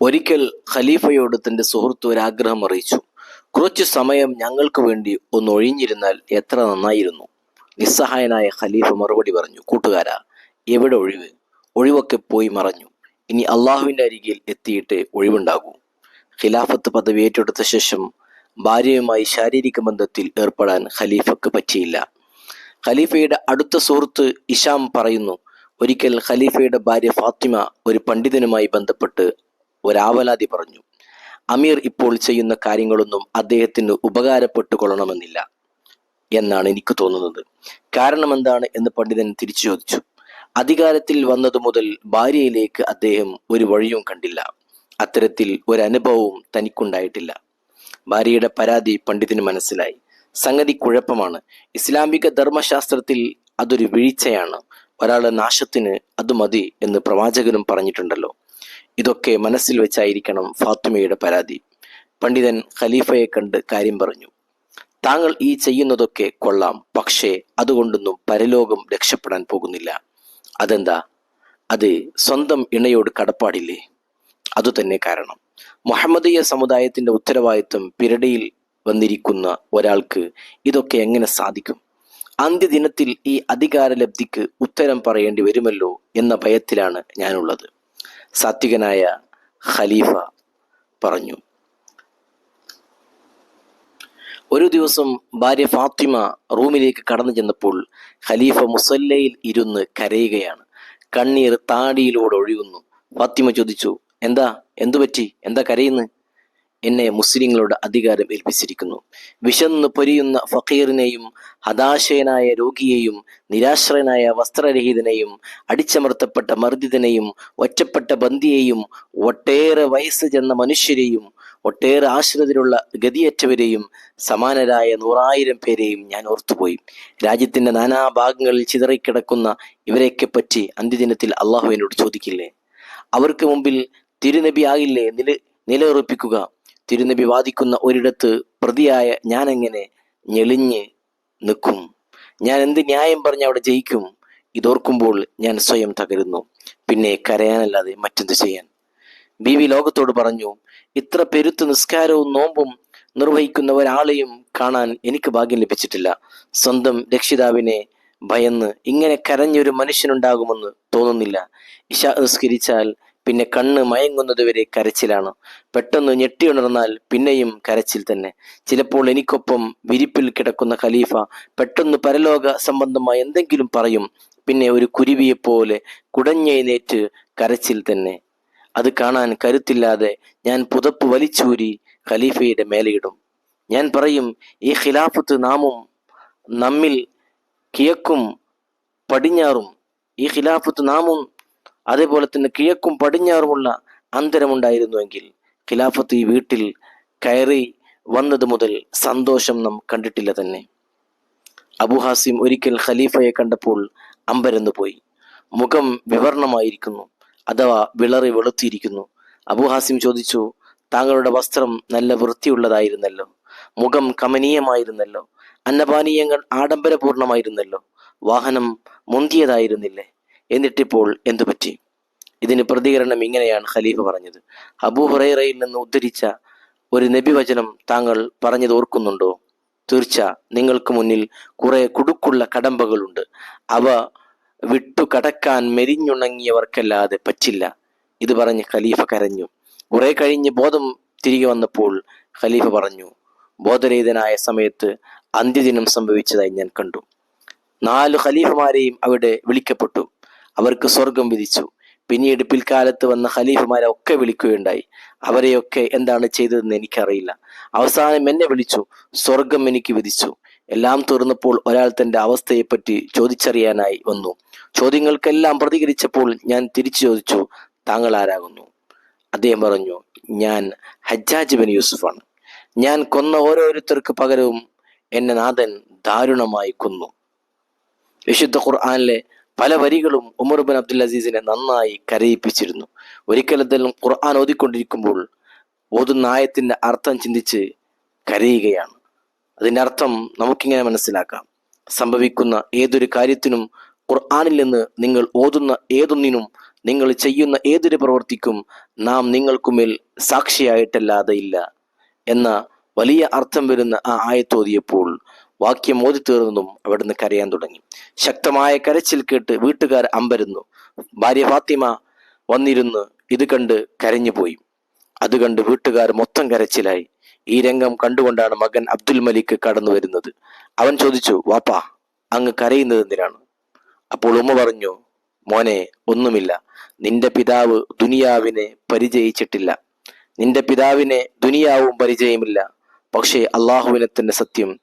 ഒരിക്കൽ ഖലീഫയോട് തന്റെ സുഹൃത്ത് ഒരാഗ്രഹം അറിയിച്ചു. കുറച്ചു സമയം ഞങ്ങൾക്ക് വേണ്ടി ഒന്ന് ഒഴിഞ്ഞിരുന്നാൽ എത്ര നന്നായിരുന്നു. നിസ്സഹായനായ ഖലീഫ മറുപടി പറഞ്ഞു കൂട്ടുകാരാ എവിടെ ഒഴിവ്? ഒഴിവൊക്കെ പോയി മറഞ്ഞു. ഇനി അള്ളാഹുവിന്റെ അരികിൽ എത്തിയിട്ട് ഒഴിവുണ്ടാകൂ. ഖിലാഫത്ത് പദവി ഏറ്റെടുത്ത ശേഷം ഭാര്യയുമായി ശാരീരിക ബന്ധത്തിൽ ഏർപ്പെടാൻ ഖലീഫക്ക് പറ്റിയില്ല. ഖലീഫയുടെ അടുത്ത സുഹൃത്ത് ഇഷാം പറയുന്നു ഒരിക്കൽ ഖലീഫയുടെ ഭാര്യ ഫാത്തിമ ഒരു പണ്ഡിതനുമായി ബന്ധപ്പെട്ട് ഒരാവലാതി പറഞ്ഞു അമീർ ഇപ്പോൾ ചെയ്യുന്ന കാര്യങ്ങളൊന്നും അദ്ദേഹത്തിന് ഉപകാരപ്പെട്ടു കൊള്ളണമെന്നില്ല എന്നാണ് എനിക്ക് തോന്നുന്നത്. കാരണം എന്താണ് എന്ന് പണ്ഡിതൻ തിരിച്ചു ചോദിച്ചു. അധികാരത്തിൽ വന്നതു മുതൽ ഭാര്യയിലേക്ക് അദ്ദേഹം ഒരു വഴിയും കണ്ടില്ല. അത്തരത്തിൽ ഒരു അനുഭവവും തനിക്കുണ്ടായിട്ടില്ല. ഭാര്യയുടെ പരാതി പണ്ഡിതന് മനസ്സിലായി. സംഗതി കുഴപ്പമാണ്. ഇസ്ലാമിക ധർമ്മശാസ്ത്രത്തിൽ അതൊരു വീഴ്ചയാണ്. ഒരാളുടെ നാശത്തിന് അത് മതി എന്ന് പ്രവാചകനും പറഞ്ഞിട്ടുണ്ടല്ലോ. ഇതൊക്കെ മനസ്സിൽ വെച്ചായിരിക്കണം ഫാത്തിമയുടെ പരാതി. പണ്ഡിതൻ ഖലീഫയെ കണ്ട് കാര്യം പറഞ്ഞു. താങ്കൾ ഈ ചെയ്യുന്നതൊക്കെ കൊള്ളാം പക്ഷേ അതുകൊണ്ടൊന്നും പരലോകം രക്ഷപ്പെടാൻ പോകുന്നില്ല. അതെന്താ? അത് സ്വന്തം ഇണയോട് കടപ്പാടില്ലേ? അതുതന്നെ കാരണം. മുഹമ്മദീയ സമുദായത്തിന്റെ ഉത്തരവാദിത്വം പിരടിയിൽ വന്നിരിക്കുന്ന ഒരാൾക്ക് ഇതൊക്കെ എങ്ങനെ സാധിക്കും? അന്ത്യദിനത്തിൽ ഈ അധികാരലബ്ധിക്ക് ഉത്തരം പറയേണ്ടി വരുമല്ലോ എന്ന ഭയത്തിലാണ് ഞാനുള്ളത്. സാത്വികനായ ഖലീഫ പറഞ്ഞു. ഒരു ദിവസം ഭാര്യ ഫാത്തിമ റൂമിലേക്ക് കടന്നു ചെന്നപ്പോൾ ഖലീഫ മുസല്ലയിൽ ഇരുന്ന് കരയുകയാണ്. കണ്ണീർ താടിയിലൂടെ ഒഴുകുന്നു. ഫാത്തിമ ചോദിച്ചു എന്താ? എന്തു പറ്റി എന്താ കരയുന്നു? എന്നെ മുസ്ലിങ്ങളുടെ അധികാരം ഏൽപ്പിച്ചിരിക്കുന്നു. വിശന്ന് പൊരിയുന്ന ഫക്കീറിനെയും ഹതാശയനായ രോഗിയെയും നിരാശ്രയനായ വസ്ത്രരഹിതനെയും അടിച്ചമർത്തപ്പെട്ട മർദ്ദിതനെയും ഒറ്റപ്പെട്ട ബന്ധിയെയും ഒട്ടേറെ വയസ്സ് ചെന്ന മനുഷ്യരെയും ഒട്ടേറെ ആശ്രിതരുള്ള ഗതിയറ്റവരെയും സമാനരായ നൂറായിരം പേരെയും ഞാൻ ഓർത്തുപോയി. രാജ്യത്തിന്റെ നാനാഭാഗങ്ങളിൽ ചിതറിക്കിടക്കുന്ന ഇവരെയൊക്കെ പറ്റി അന്ത്യദിനത്തിൽ അള്ളാഹു എന്നോട് ചോദിക്കില്ലേ? അവർക്ക് മുമ്പിൽ തിരുനബി ആകില്ലേ? നില നിലയുറപ്പിക്കുക. തിരുനബി വാദിക്കുന്ന ഒരിടത്ത് പ്രതിയായ ഞാൻ എങ്ങനെ ഞെളിഞ്ഞ് നിൽക്കും? ഞാൻ എന്ത് ന്യായം പറഞ്ഞ് അവിടെ ജയിക്കും? ഇതോർക്കുമ്പോൾ ഞാൻ സ്വയം തകരുന്നു. പിന്നെ കരയാനല്ലാതെ മറ്റെന്ത് ചെയ്യാൻ? ബി വി ലോകത്തോട് പറഞ്ഞു ഇത്ര പെരുത്ത് നിസ്കാരവും നോമ്പും നിർവഹിക്കുന്ന ഒരാളെയും കാണാൻ എനിക്ക് ഭാഗ്യം ലഭിച്ചിട്ടില്ല. സ്വന്തം രക്ഷിതാവിനെ ഭയന്ന് ഇങ്ങനെ കരഞ്ഞൊരു മനുഷ്യനുണ്ടാകുമെന്ന് തോന്നുന്നില്ല. ഇഷ നിസ്കരിച്ചാൽ പിന്നെ കണ്ണ് മയങ്ങുന്നത് വരെ കരച്ചിലാണ്. പെട്ടെന്ന് ഞെട്ടിയുണർന്നാൽ പിന്നെയും കരച്ചിൽ തന്നെ. ചിലപ്പോൾ എനിക്കൊപ്പം വിരിപ്പിൽ കിടക്കുന്ന ഖലീഫ പെട്ടെന്ന് പരലോക സംബന്ധമായ എന്തെങ്കിലും പറയും. പിന്നെ ഒരു കുരുവിയെപ്പോലെ കുടഞ്ഞേറ്റ് കരച്ചിൽ തന്നെ. അത് കാണാൻ കരുത്തില്ലാതെ ഞാൻ പുതപ്പ് വലിച്ചൂരി ഖലീഫയുടെ മേലയിടും. ഞാൻ പറയും ഈ ഖിലാഫത്ത് നാമും നമ്മിൽ കിഴക്കും പടിഞ്ഞാറും. ഈ ഖിലാഫത്ത് നാമും അതേപോലെ തന്നെ കിഴക്കും പടിഞ്ഞാറുമുള്ള അന്തരമുണ്ടായിരുന്നുവെങ്കിൽ ഖിലാഫത്ത് ഈ വീട്ടിൽ കയറി വന്നത് മുതൽ സന്തോഷം നാം കണ്ടിട്ടില്ല തന്നെ. അബുഹാസിം ഒരിക്കൽ ഖലീഫയെ കണ്ടപ്പോൾ അമ്പരന്നു പോയി. മുഖം വിവർണമായിരിക്കുന്നു അഥവാ വിളറി വെളുത്തിയിരിക്കുന്നു. അബുഹാസിം ചോദിച്ചു താങ്കളുടെ വസ്ത്രം നല്ല വൃത്തിയുള്ളതായിരുന്നല്ലോ മുഖം കമനീയമായിരുന്നല്ലോ അന്നപാനീയങ്ങൾ ആഡംബരപൂർണമായിരുന്നല്ലോ വാഹനം മുന്തിയതായിരുന്നില്ലേ? എന്നിട്ടിപ്പോൾ എന്തു പറ്റി? ഇതിന് പ്രതികരണം ഇങ്ങനെയാണ് ഖലീഫ പറഞ്ഞത്. അബൂ ഹുറൈറയിൽ നിന്ന് ഉദ്ധരിച്ച ഒരു നബി വചനം താങ്കൾ പറഞ്ഞത് ഓർക്കുന്നുണ്ടോ? തീർച്ച നിങ്ങൾക്ക് മുന്നിൽ കുറെ കുടുക്കുള്ള കടമ്പകളുണ്ട്. അവ വിട്ടു കടക്കാൻ മെരിഞ്ഞുണങ്ങിയവർക്കല്ലാതെ പറ്റില്ല. ഇത് പറഞ്ഞ് ഖലീഫ കരഞ്ഞു. കുറെ കഴിഞ്ഞ് ബോധം തിരികെ വന്നപ്പോൾ ഖലീഫ പറഞ്ഞു ബോധരഹിതനായ സമയത്ത് അന്ത്യദിനം സംഭവിച്ചതായി ഞാൻ കണ്ടു. നാല് ഖലീഫമാരെയും അവിടെ വിളിക്കപ്പെട്ടു. അവർക്ക് സ്വർഗം വിധിച്ചു. പിന്നീട് പിൽക്കാലത്ത് വന്ന ഖലീഫുമാരെ ഒക്കെ വിളിക്കുകയുണ്ടായി. അവരെയൊക്കെ എന്താണ് ചെയ്തതെന്ന് എനിക്കറിയില്ല. അവസാനം എന്നെ വിളിച്ചു സ്വർഗം എനിക്ക് വിധിച്ചു. എല്ലാം തീർന്നപ്പോൾ ഒരാൾ തന്റെ അവസ്ഥയെപ്പറ്റി ചോദിച്ചറിയാനായി വന്നു. ചോദ്യങ്ങൾക്കെല്ലാം പ്രതികരിച്ചപ്പോൾ ഞാൻ തിരിച്ചു ചോദിച്ചു താങ്കൾ ആരാകുന്നു അദ്ദേഹം പറഞ്ഞു ഞാൻ ഹജ്ജാജ് ബിൻ യൂസുഫാണ്. ഞാൻ കൊന്ന ഓരോരുത്തർക്ക് പകരവും എന്നെ നാഥൻ ദാരുണമായി കൊന്നു. വിശുദ്ധ ഖുർആാനിലെ പല വരികളും ഉമർ ബിൻ അബ്ദുൽ അസീസിനെ നന്നായി കരയിപ്പിച്ചിരുന്നു. ഒരിക്കലും ഖുർആൻ ഓതിക്കൊണ്ടിരിക്കുമ്പോൾ ഓതുന്ന ആയത്തിന്റെ അർത്ഥം ചിന്തിച്ച് കരയുകയാണ്. അതിന്റെ അർത്ഥം നമുക്കിങ്ങനെ മനസ്സിലാക്കാം. സംഭവിക്കുന്ന ഏതൊരു കാര്യത്തിനും ഖുർആാനിൽ നിന്ന് നിങ്ങൾ ഓതുന്ന ഏതൊന്നിനും നിങ്ങൾ ചെയ്യുന്ന ഏതൊരു പ്രവൃത്തിക്കും നാം നിങ്ങൾക്കുമേൽ സാക്ഷിയായിട്ടല്ലാതെ ഇല്ല എന്ന വലിയ അർത്ഥം വരുന്ന ആ ആയത്തോതിയപ്പോൾ വാക്യം ഓതി തീർന്നതും അവിടുന്ന് കരയാൻ തുടങ്ങി. ശക്തമായ കരച്ചിൽ കേട്ട് വീട്ടുകാർ അമ്പരുന്നു. ഭാര്യ ഫാത്തിമ വന്നിരുന്ന് ഇത് കണ്ട് കരഞ്ഞുപോയി അത് കണ്ട് വീട്ടുകാർ മൊത്തം കരച്ചിലായി. ഈ രംഗം കണ്ടുകൊണ്ടാണ് മകൻ അബ്ദുൽ മലിക്ക് കടന്നു വരുന്നത്. അവൻ ചോദിച്ചു വാപ്പാ അങ്ങ് കരയുന്നത് എന്തിനാണ്? അപ്പോൾ ഉമ്മ പറഞ്ഞു മോനെ ഒന്നുമില്ല. നിന്റെ പിതാവ് ദുനിയാവിനെ പരിചയിച്ചിട്ടില്ല. നിന്റെ പിതാവിനെ ദുനിയാവും പരിചയമില്ല. പക്ഷേ അള്ളാഹുവിനെ തന്നെ സത്യം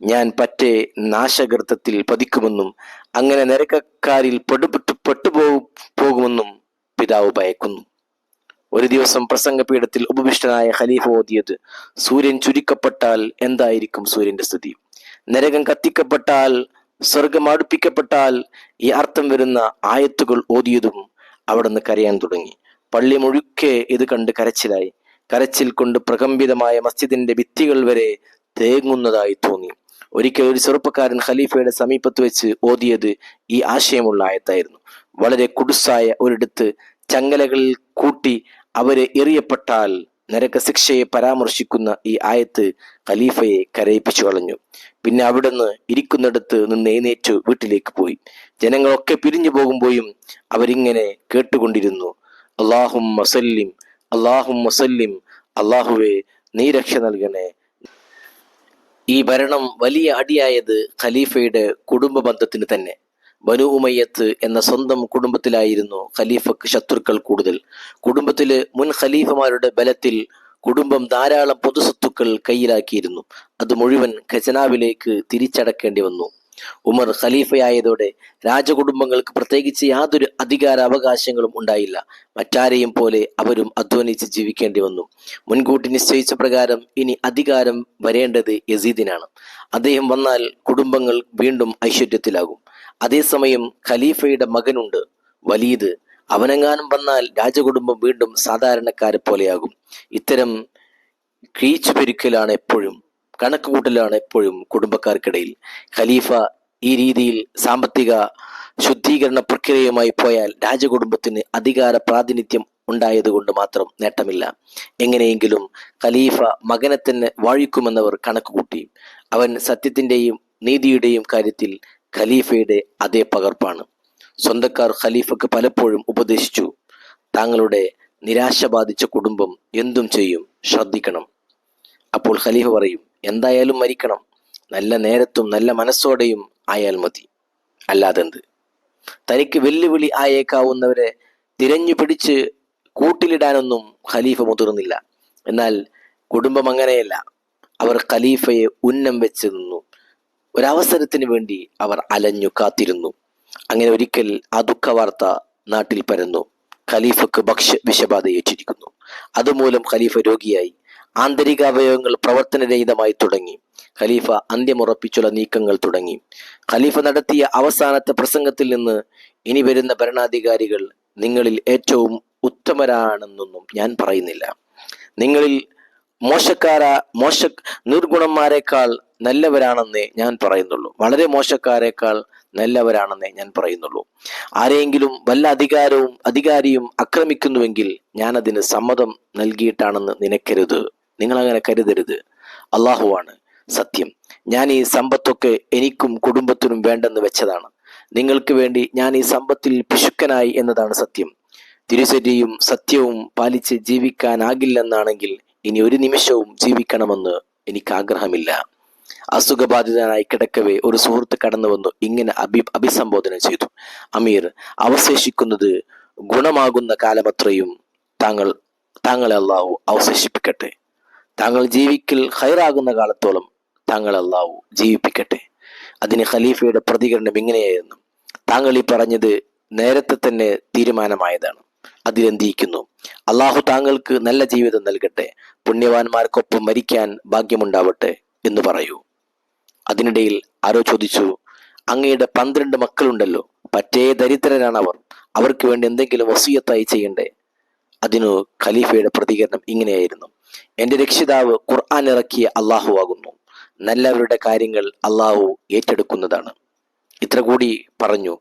ഞാൻ പറ്റേ നാശകൃത്തത്തിൽ പതിക്കുമെന്നും അങ്ങനെ നരകക്കാരിൽ പെടുപെട്ട് പെട്ടുപോകും പോകുമെന്നും പിതാവ് ഭയക്കുന്നു. ഒരു ദിവസം പ്രസംഗപീഠത്തിൽ ഉപവിഷ്ടനായ ഖലീഫ ഓതിയത് സൂര്യൻ ചുരുക്കപ്പെട്ടാൽ എന്തായിരിക്കും സൂര്യന്റെ സ്ഥിതി? നരകം കത്തിക്കപ്പെട്ടാൽ സ്വർഗം അടുപ്പിക്കപ്പെട്ടാൽ ഈ അർത്ഥം വരുന്ന ആയത്തുകൾ ഓതിയതും അവിടുന്ന് കരയാൻ തുടങ്ങി. പള്ളി മുഴുക്കെ ഇത് കണ്ട് കരച്ചിലായി. കരച്ചിൽ കൊണ്ട് പ്രകമ്പിതമായ മസ്ജിദിന്റെ ഭിത്തികൾ വരെ തേങ്ങുന്നതായി തോന്നി. ഒരിക്കൽ ഒരു ചെറുപ്പക്കാരൻ ഖലീഫയുടെ സമീപത്ത് വെച്ച് ഓതിയത് ഈ ആശയമുള്ള ആയത്തായിരുന്നു. വളരെ കുടുസായ ഒരിടത്ത് ചങ്ങലകളിൽ കൂട്ടി അവരെ എറിയപ്പെട്ടാൽ നരകശിക്ഷയെ പരാമർശിക്കുന്ന ഈ ആയത്ത് ഖലീഫയെ കരയിപ്പിച്ചു കളഞ്ഞു. പിന്നെ അവിടുന്ന് ഇരിക്കുന്നിടത്ത് നിന്ന് എഴുന്നേറ്റു വീട്ടിലേക്ക് പോയി. ജനങ്ങളൊക്കെ പിരിഞ്ഞു പോകുമ്പോഴും അവരിങ്ങനെ കേട്ടുകൊണ്ടിരുന്നു. അള്ളാഹും മസല്ലിം അള്ളാഹും മസല്ലിം അള്ളാഹുവെ നീ രക്ഷ നൽകണേ ഈ ഭരണം വലിയ അടിയായത് ഖലീഫയുടെ കുടുംബ ബന്ധത്തിന് തന്നെ. ബനു ഉമയ്യത്ത് എന്ന സ്വന്തം കുടുംബത്തിലായിരുന്നു ഖലീഫക്ക് ശത്രുക്കൾ കൂടുതൽ. കുടുംബത്തിലെ മുൻ ഖലീഫമാരുടെ ബലത്തിൽ കുടുംബം ധാരാളം പൊതുസ്വത്തുക്കൾ കയ്യിലാക്കിയിരുന്നു. അത് മുഴുവൻ ഖജനാവിലേക്ക് തിരിച്ചടക്കേണ്ടി വന്നു. ഉമർ ഖലീഫയായതോടെ രാജകുടുംബങ്ങൾക്ക് പ്രത്യേകിച്ച് യാതൊരു അധികാര അവകാശങ്ങളും ഉണ്ടായില്ല. മറ്റാരെയും പോലെ അവരും അധ്വാനിച്ച് ജീവിക്കേണ്ടി വന്നു. മുൻകൂട്ടി നിശ്ചയിച്ച പ്രകാരം ഇനി അധികാരം വരേണ്ടത് യസീദിനാണ്. അദ്ദേഹം വന്നാൽ കുടുംബങ്ങൾ വീണ്ടും ഐശ്വര്യത്തിലാകും. അതേസമയം ഖലീഫയുടെ മകനുണ്ട് വലീദ്. അവനെങ്ങാനും വന്നാൽ രാജകുടുംബം വീണ്ടും സാധാരണക്കാരെ പോലെയാകും. ഇത്തരം കീച്ചു പെരുക്കലാണ് എപ്പോഴും കണക്കുകൂട്ടലാണ് എപ്പോഴും കുടുംബക്കാർക്കിടയിൽ. ഖലീഫ ഈ രീതിയിൽ സാമ്പത്തിക ശുദ്ധീകരണ പ്രക്രിയയുമായി പോയാൽ രാജകുടുംബത്തിന് അധികാര പ്രാതിനിധ്യം ഉണ്ടായതുകൊണ്ട് മാത്രം നേട്ടമില്ല. എങ്ങനെയെങ്കിലും ഖലീഫ മകനെ തന്നെ വാഴിക്കുമെന്നവർ കണക്കുകൂട്ടി അവൻ സത്യത്തിന്റെയും നീതിയുടെയും കാര്യത്തിൽ ഖലീഫയുടെ അതേ പകർപ്പാണ്. സ്വന്തക്കാർ ഖലീഫക്ക് പലപ്പോഴും ഉപദേശിച്ചു താങ്കളുടെ നിരാശ ബാധിച്ച കുടുംബം എന്തും ചെയ്യും ശ്രദ്ധിക്കണം. അപ്പോൾ ഖലീഫ പറയും എന്തായാലും മരിക്കണം. നല്ല നേരത്തും നല്ല മനസ്സോടെയും ആയാൽ മതി. അല്ലാതെന്ത്? തനിക്ക് വെല്ലുവിളി ആയേക്കാവുന്നവരെ തിരഞ്ഞു പിടിച്ച് കൂട്ടിലിടാനൊന്നും ഖലീഫ മുതിർന്നില്ല. എന്നാൽ കുടുംബം അങ്ങനെയല്ല. അവർ ഖലീഫയെ ഉന്നം വെച്ച് നിന്നു. ഒരവസരത്തിന് വേണ്ടി അവർ അലഞ്ഞു കാത്തിരുന്നു. അങ്ങനെ ഒരിക്കൽ ആ ദുഃഖവാർത്ത നാട്ടിൽ പരന്നു. ഖലീഫക്ക് ഭക്ഷ്യ വിഷബാധ ഏറ്റിരിക്കുന്നു അതുമൂലം ഖലീഫ രോഗിയായി. ആന്തരിക അവയവങ്ങൾ പ്രവർത്തനരഹിതമായി തുടങ്ങി. ഖലീഫ അന്ത്യമുറപ്പിച്ചുള്ള നീക്കങ്ങൾ തുടങ്ങി. ഖലീഫ നടത്തിയ അവസാനത്തെ പ്രസംഗത്തിൽ നിന്ന് ഇനി വരുന്ന ഭരണാധികാരികൾ നിങ്ങളിൽ ഏറ്റവും ഉത്തമരാണെന്നൊന്നും ഞാൻ പറയുന്നില്ല. നിങ്ങളിൽ മോശക്കാര മോശ നിർഗുണന്മാരെക്കാൾ നല്ലവരാണെന്നേ ഞാൻ പറയുന്നുള്ളൂ. വളരെ മോശക്കാരെക്കാൾ നല്ലവരാണെന്നേ ഞാൻ പറയുന്നുള്ളൂ. ആരെയെങ്കിലും വല്ല അധികാരവും അധികാരിയും ആക്രമിക്കുന്നുവെങ്കിൽ ഞാൻ അതിന് സമ്മതം നൽകിയിട്ടാണെന്ന് നിനക്കരുത് നിങ്ങൾ അങ്ങനെ കരുതരുത്. അള്ളാഹുവാണ് സത്യം. ഞാൻ ഈ സമ്പത്തൊക്കെ എനിക്കും കുടുംബത്തിനും വേണ്ടെന്ന് വെച്ചതാണ്. നിങ്ങൾക്ക് വേണ്ടി ഞാൻ ഈ സമ്പത്തിൽ പിശുക്കനായി എന്നതാണ് സത്യം. തിരുസരിയും സത്യവും പാലിച്ച് ജീവിക്കാനാകില്ലെന്നാണെങ്കിൽ ഇനി ഒരു നിമിഷവും ജീവിക്കണമെന്ന് എനിക്ക് ആഗ്രഹമില്ല അസുഖബാധിതനായി കിടക്കവേ ഒരു സുഹൃത്ത് കടന്നു വന്നു ഇങ്ങനെ അഭി അഭിസംബോധന ചെയ്തു. അമീർ അവശേഷിക്കുന്നത് ഗുണമാകുന്ന കാലമത്രയും താങ്കൾ താങ്കളെ അള്ളാഹു അവശേഷിപ്പിക്കട്ടെ. താങ്കൾ ജീവിക്കൽ ഹൈറാകുന്ന കാലത്തോളം താങ്കൾ അള്ളാഹു ജീവിപ്പിക്കട്ടെ. അതിന് ഖലീഫയുടെ പ്രതികരണം ഇങ്ങനെയായിരുന്നു. താങ്കൾ ഈ പറഞ്ഞത് നേരത്തെ തന്നെ തീരുമാനമായതാണ്. അതിലെന്തിയിക്കുന്നു അള്ളാഹു താങ്കൾക്ക് നല്ല ജീവിതം നൽകട്ടെ. പുണ്യവാന്മാർക്കൊപ്പം മരിക്കാൻ ഭാഗ്യമുണ്ടാവട്ടെ എന്ന് പറയൂ. അതിനിടയിൽ ആരോ ചോദിച്ചു അങ്ങയുടെ പന്ത്രണ്ട് മക്കളുണ്ടല്ലോ. പറ്റേ ദരിദ്രരാണ് അവർ. അവർക്ക് വേണ്ടി എന്തെങ്കിലും വസീയത്തായി ചെയ്യണ്ടേ? അതിനു ഖലീഫയുടെ പ്രതികരണം ഇങ്ങനെയായിരുന്നു. എന്റെ രക്ഷിതാവ് ഖുർആൻ ഇറക്കിയ അള്ളാഹു ആകുന്നു. നല്ലവരുടെ കാര്യങ്ങൾ അള്ളാഹു ഏറ്റെടുക്കുന്നതാണ്. ഇത്ര കൂടി പറഞ്ഞു.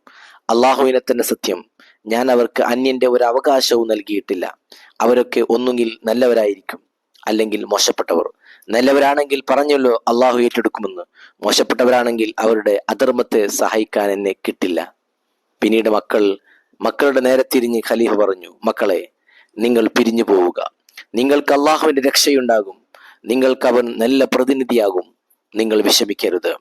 അള്ളാഹുവിനെ തന്നെ സത്യം. ഞാൻ അവർക്ക് അന്യന്റെ ഒരു അവകാശവും നൽകിയിട്ടില്ല. അവരൊക്കെ ഒന്നുകിൽ നല്ലവരായിരിക്കും അല്ലെങ്കിൽ മോശപ്പെട്ടവർ. നല്ലവരാണെങ്കിൽ പറഞ്ഞല്ലോ അള്ളാഹു ഏറ്റെടുക്കുമെന്ന്. മോശപ്പെട്ടവരാണെങ്കിൽ അവരുടെ അധർമ്മത്തെ സഹായിക്കാൻ എന്നെ കിട്ടില്ല. പിന്നീട് മക്കൾ മക്കളുടെ നേരെ തിരിഞ്ഞ് ഖലീഫ പറഞ്ഞു മക്കളെ നിങ്ങൾ പിരിഞ്ഞു പോവുക നിങ്ങൾക്ക് അള്ളാഹുവിന്റെ രക്ഷയുണ്ടാകും. നിങ്ങൾക്ക് അവൻ നല്ല പ്രതിനിധിയാകും. നിങ്ങൾ വിഷമിക്കരുത്.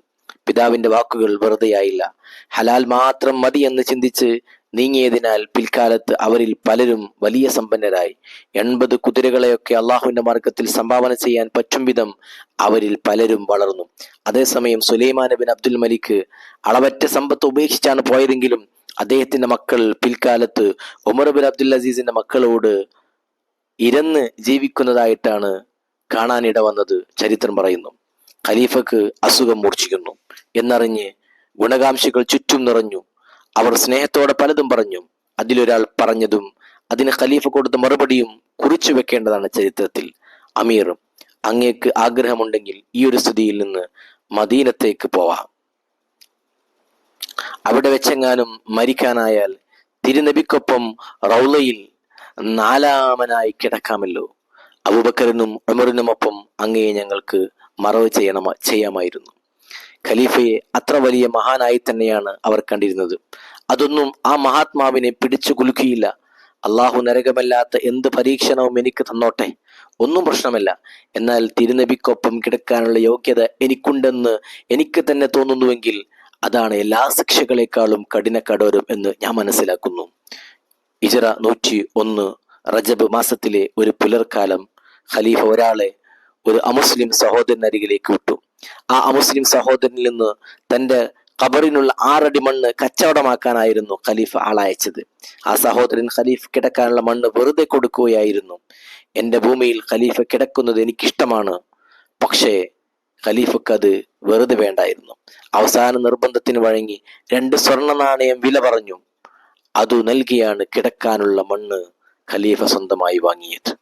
പിതാവിന്റെ വാക്കുകൾ വെറുതെയായില്ല ഹലാൽ മാത്രം മതി എന്ന് ചിന്തിച്ച് നീങ്ങിയതിനാൽ പിൽക്കാലത്ത് അവരിൽ പലരും വലിയ സമ്പന്നരായി. എൺപത് കുതിരകളെയൊക്കെ അള്ളാഹുവിന്റെ മാർഗത്തിൽ സംഭാവന ചെയ്യാൻ പറ്റും വിധം അവരിൽ പലരും വളർന്നു. അതേസമയം സുലൈമാൻ ബിൻ അബ്ദുൽ മലിക്ക് അളവറ്റ സമ്പത്ത് ഉപേക്ഷിച്ചാണ് പോയതെങ്കിലും അദ്ദേഹത്തിന്റെ മക്കൾ പിൽക്കാലത്ത് ഉമർ ബിൻ അബ്ദുൽ അസീസിന്റെ മക്കളോട് ഇരന്ന് ജീവിക്കുന്നതായിട്ടാണ് കാണാനിട വന്നത് ചരിത്രം പറയുന്നു. ഖലീഫക്ക് അസുഖം മൂർച്ഛിക്കുന്നു എന്നറിഞ്ഞ് ഗുണകാംക്ഷികൾ ചുറ്റും നിറഞ്ഞു. അവർ സ്നേഹത്തോടെ പലതും പറഞ്ഞു. അതിലൊരാൾ പറഞ്ഞതും അതിന് ഖലീഫ കൊടുത്ത മറുപടിയും കുറിച്ചു വെക്കേണ്ടതാണ് ചരിത്രത്തിൽ. അമീർ അങ്ങേക്ക് ആഗ്രഹമുണ്ടെങ്കിൽ ഈ ഒരു സ്ഥിതിയിൽ നിന്ന് മദീനത്തേക്ക് പോവാം. അവിടെ വെച്ചെങ്ങാനും മരിക്കാനായാൽ തിരുനബിക്കൊപ്പം റൗലയിൽ നാലാമനായി കിടക്കാമല്ലോ. അബൂബക്കറിനും ഉമറിനുമൊപ്പം അങ്ങയെ ഞങ്ങൾക്ക് മറവ് ചെയ്യണമ ചെയ്യാമായിരുന്നു. ഖലീഫയെ അത്ര വലിയ മഹാനായി തന്നെയാണ് അവർ കണ്ടിരുന്നത്. അതൊന്നും ആ മഹാത്മാവിനെ പിടിച്ചു കുലുക്കിയില്ല. അള്ളാഹു നരകമല്ലാത്ത എന്ത് പരീക്ഷണവും എനിക്ക് തന്നോട്ടെ? ഒന്നും പ്രശ്നമല്ല. എന്നാൽ തിരുനബിക്കൊപ്പം കിടക്കാനുള്ള യോഗ്യത എനിക്കുണ്ടെന്ന് എനിക്ക് തന്നെ തോന്നുന്നുവെങ്കിൽ അതാണ് എല്ലാ ശിക്ഷകളെക്കാളും കഠിന കടോരം എന്ന് ഞാൻ മനസ്സിലാക്കുന്നു. ഇജറ നൂറ്റി ഒന്ന് റജബ് മാസത്തിലെ ഒരു പുലർക്കാലം ഖലീഫ ഒരാളെ ഒരു അമുസ്ലിം സഹോദരനരികിലേക്ക് വിട്ടു. ആ അമുസ്ലിം സഹോദരനിൽ നിന്ന് തന്റെ ഖബറിനുള്ള ആറടി മണ്ണ് കച്ചവടമാക്കാനായിരുന്നു ഖലീഫ് ആളയച്ചത്. ആ സഹോദരൻ ഖലീഫ് കിടക്കാനുള്ള മണ്ണ് വെറുതെ കൊടുക്കുകയായിരുന്നു. എന്റെ ഭൂമിയിൽ ഖലീഫ കിടക്കുന്നത് എനിക്കിഷ്ടമാണ്. പക്ഷേ ഖലീഫക്ക് അത് വെറുതെ വേണ്ടായിരുന്നു. അവസാന നിർബന്ധത്തിന് വഴങ്ങി രണ്ട് സ്വർണ നാണയം വില പറഞ്ഞു. അതു നൽകിയാണ് കിടക്കാനുള്ള മണ്ണ് ഖലീഫ സ്വന്തമായി വാങ്ങിയത്.